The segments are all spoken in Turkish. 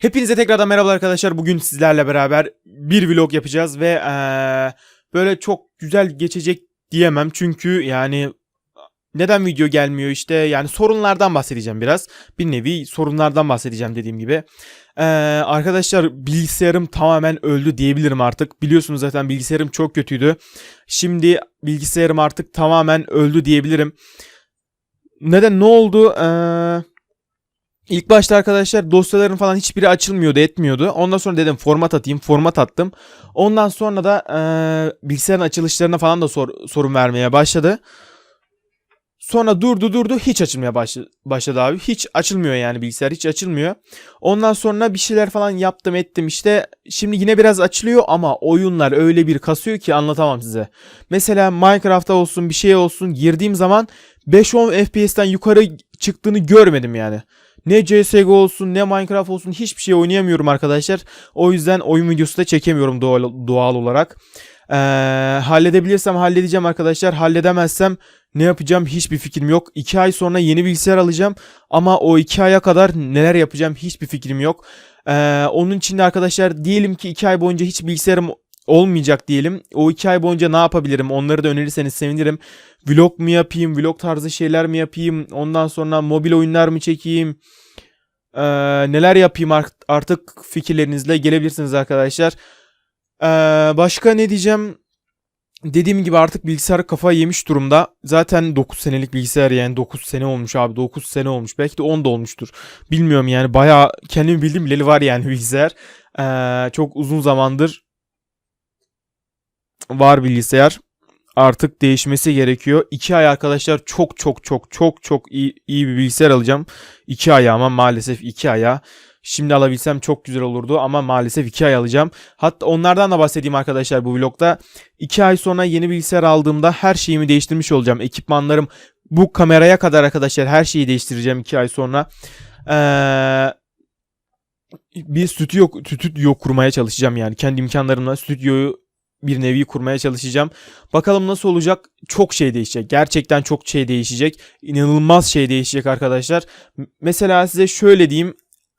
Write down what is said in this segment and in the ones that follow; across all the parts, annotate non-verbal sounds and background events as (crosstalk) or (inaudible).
Hepinize tekrardan merhaba arkadaşlar. Bugün sizlerle beraber bir vlog yapacağız ve eee, böyle çok güzel geçecek diyemem. Çünkü yani neden video gelmiyor işte yani sorunlardan bahsedeceğim biraz. Bir nevi sorunlardan bahsedeceğim dediğim gibi. Eee, arkadaşlar bilgisayarım tamamen öldü diyebilirim artık. Biliyorsunuz zaten bilgisayarım çok kötüydü. Şimdi bilgisayarım artık tamamen öldü diyebilirim. Neden ne oldu? Eee İlk başta arkadaşlar dosyaların falan hiçbiri açılmıyordu etmiyordu. Ondan sonra dedim format atayım format attım. Ondan sonra da eee bilgisayarın açılışlarına falan da sor- sorun vermeye başladı. Sonra durdu durdu hiç açılmaya başladı, başladı abi. Hiç açılmıyor yani bilgisayar hiç açılmıyor. Ondan sonra bir şeyler falan yaptım ettim işte. Şimdi yine biraz açılıyor ama oyunlar öyle bir kasıyor ki anlatamam size. Mesela Minecraft'ta olsun bir şey olsun girdiğim zaman 5-10 FPS'ten yukarı çıktığını görmedim yani. Ne CSGO olsun ne Minecraft olsun hiçbir şey oynayamıyorum arkadaşlar. O yüzden oyun videosu da çekemiyorum doğal, doğal olarak. Ee, halledebilirsem halledeceğim arkadaşlar. Halledemezsem ne yapacağım hiçbir fikrim yok. 2 ay sonra yeni bilgisayar alacağım. Ama o 2 aya kadar neler yapacağım hiçbir fikrim yok. Ee, onun için de arkadaşlar diyelim ki 2 ay boyunca hiç bilgisayarım olmayacak diyelim. O 2 ay boyunca ne yapabilirim? Onları da önerirseniz sevinirim. Vlog mu yapayım? Vlog tarzı şeyler mi yapayım? Ondan sonra mobil oyunlar mı çekeyim? Ee, neler yapayım art- artık fikirlerinizle gelebilirsiniz arkadaşlar. Ee, başka ne diyeceğim? Dediğim gibi artık bilgisayar kafayı yemiş durumda. Zaten 9 senelik bilgisayar yani 9 sene olmuş abi. 9 sene olmuş. Belki de 10 da olmuştur. Bilmiyorum yani bayağı kendimi bildiğim bileli var yani (laughs) bilgisayar. Ee, çok uzun zamandır var bilgisayar. Artık değişmesi gerekiyor. 2 ay arkadaşlar çok çok çok çok çok iyi, iyi bir bilgisayar alacağım. 2 aya ama maalesef 2 aya. Şimdi alabilsem çok güzel olurdu ama maalesef 2 ay alacağım. Hatta onlardan da bahsedeyim arkadaşlar bu vlogda. 2 ay sonra yeni bilgisayar aldığımda her şeyimi değiştirmiş olacağım. Ekipmanlarım bu kameraya kadar arkadaşlar her şeyi değiştireceğim 2 ay sonra. Ee, bir stüdyo, stüdyo kurmaya çalışacağım yani. Kendi imkanlarımla stüdyoyu bir nevi kurmaya çalışacağım. Bakalım nasıl olacak? Çok şey değişecek. Gerçekten çok şey değişecek. İnanılmaz şey değişecek arkadaşlar. Mesela size şöyle diyeyim.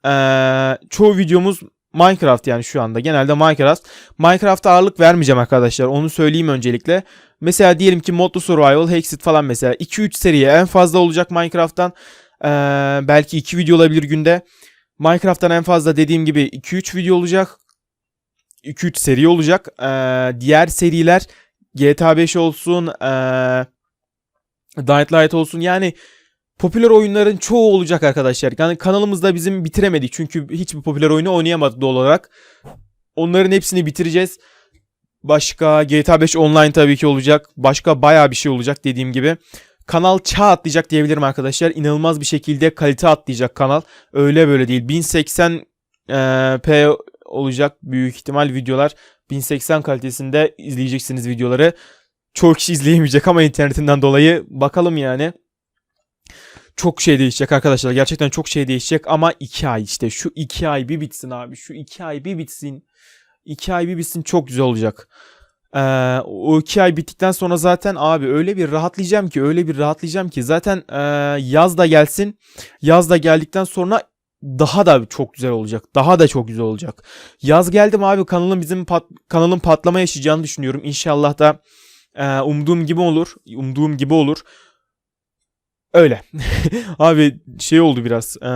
Ee, çoğu videomuz Minecraft yani şu anda. Genelde Minecraft. Minecraft'a ağırlık vermeyeceğim arkadaşlar. Onu söyleyeyim öncelikle. Mesela diyelim ki Modlu Survival, Hexit falan mesela. 2-3 seriye en fazla olacak Minecraft'tan. Ee, belki 2 video olabilir günde. Minecraft'tan en fazla dediğim gibi 2-3 video olacak. 2-3 seri olacak. Ee, diğer seriler GTA 5 olsun, ee, Dying Light olsun. Yani popüler oyunların çoğu olacak arkadaşlar. Yani kanalımızda bizim bitiremedik. Çünkü hiçbir popüler oyunu oynayamadık doğal olarak. Onların hepsini bitireceğiz. Başka GTA 5 online tabii ki olacak. Başka bayağı bir şey olacak dediğim gibi. Kanal çağ atlayacak diyebilirim arkadaşlar. İnanılmaz bir şekilde kalite atlayacak kanal. Öyle böyle değil. 1080 eee, p olacak büyük ihtimal videolar. 1080 kalitesinde izleyeceksiniz videoları. Çoğu kişi izleyemeyecek ama internetinden dolayı bakalım yani. Çok şey değişecek arkadaşlar. Gerçekten çok şey değişecek ama 2 ay işte. Şu 2 ay bir bitsin abi. Şu 2 ay bir bitsin. 2 ay bir bitsin çok güzel olacak. Ee, o 2 ay bittikten sonra zaten abi öyle bir rahatlayacağım ki öyle bir rahatlayacağım ki zaten e, yaz da gelsin. Yaz da geldikten sonra daha da çok güzel olacak. Daha da çok güzel olacak. Yaz geldim abi kanalın bizim pat, kanalın patlama yaşayacağını düşünüyorum. İnşallah da e, umduğum gibi olur. Umduğum gibi olur. Öyle. (laughs) abi şey oldu biraz. e,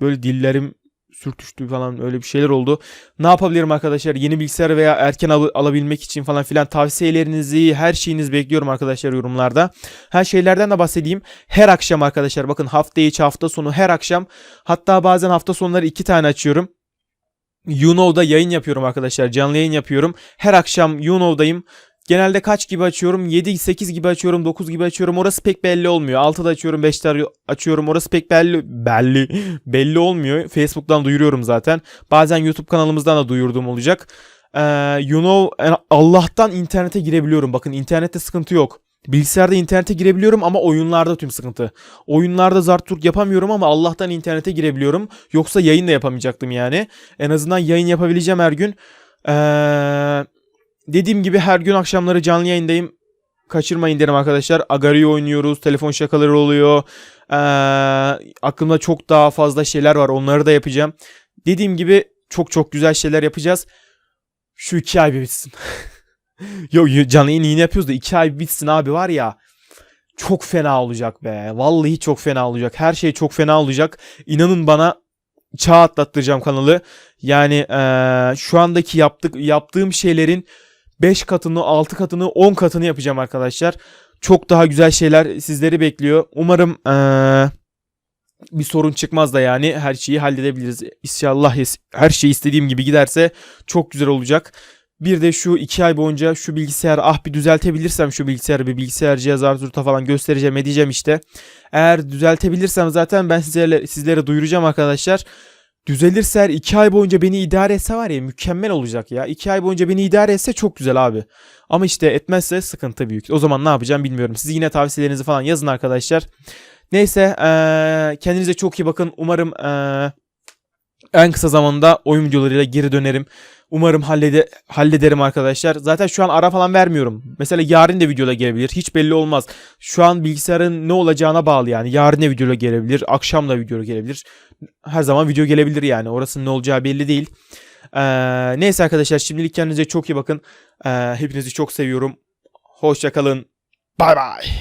böyle dillerim sürtüştü falan öyle bir şeyler oldu. Ne yapabilirim arkadaşlar? Yeni bilgisayar veya erken al- alabilmek için falan filan tavsiyelerinizi, her şeyinizi bekliyorum arkadaşlar yorumlarda. Her şeylerden de bahsedeyim. Her akşam arkadaşlar bakın hafta içi hafta sonu her akşam hatta bazen hafta sonları iki tane açıyorum. YouKnow'da yayın yapıyorum arkadaşlar. Canlı yayın yapıyorum. Her akşam YouKnow'dayım. Genelde kaç gibi açıyorum? 7, 8 gibi açıyorum, 9 gibi açıyorum. Orası pek belli olmuyor. 6'da açıyorum, 5'te açıyorum. Orası pek belli belli (laughs) belli olmuyor. Facebook'tan duyuruyorum zaten. Bazen YouTube kanalımızdan da duyurduğum olacak. Ee, you know Allah'tan internete girebiliyorum. Bakın internette sıkıntı yok. Bilgisayarda internete girebiliyorum ama oyunlarda tüm sıkıntı. Oyunlarda zart yapamıyorum ama Allah'tan internete girebiliyorum. Yoksa yayın da yapamayacaktım yani. En azından yayın yapabileceğim her gün. Ee, dediğim gibi her gün akşamları canlı yayındayım. kaçırmayın derim arkadaşlar. Agario oynuyoruz. Telefon şakaları oluyor. Ee, aklımda çok daha fazla şeyler var. Onları da yapacağım. Dediğim gibi çok çok güzel şeyler yapacağız. Şu iki ay bir bitsin. (laughs) Yo yo, canlı yayın yine yapıyoruz da iki ay bitsin abi var ya. Çok fena olacak be. Vallahi çok fena olacak. Her şey çok fena olacak. İnanın bana çağ atlattıracağım kanalı. Yani eee, şu andaki yaptık yaptığım şeylerin 5 katını, 6 katını, 10 katını yapacağım arkadaşlar. Çok daha güzel şeyler sizleri bekliyor. Umarım eee, bir sorun çıkmaz da yani her şeyi halledebiliriz. İnşallah her şey istediğim gibi giderse çok güzel olacak. Bir de şu iki ay boyunca şu bilgisayar ah bir düzeltebilirsem şu bilgisayarı bir bilgisayar cihazı Arturta falan göstereceğim edeceğim işte. Eğer düzeltebilirsem zaten ben sizlere, sizlere duyuracağım arkadaşlar. Düzelirse eğer 2 ay boyunca beni idare etse var ya mükemmel olacak ya. 2 ay boyunca beni idare etse çok güzel abi. Ama işte etmezse sıkıntı büyük. O zaman ne yapacağım bilmiyorum. Siz yine tavsiyelerinizi falan yazın arkadaşlar. Neyse eee, kendinize çok iyi bakın. Umarım eee, en kısa zamanda oyun videolarıyla geri dönerim. Umarım hallede, hallederim arkadaşlar. Zaten şu an ara falan vermiyorum. Mesela yarın da videoda gelebilir. Hiç belli olmaz. Şu an bilgisayarın ne olacağına bağlı yani. Yarın da videoda gelebilir. Akşam da video gelebilir. Her zaman video gelebilir yani. Orasının ne olacağı belli değil. Ee, neyse arkadaşlar şimdilik kendinize çok iyi bakın. Ee, hepinizi çok seviyorum. Hoşçakalın. Bay bay.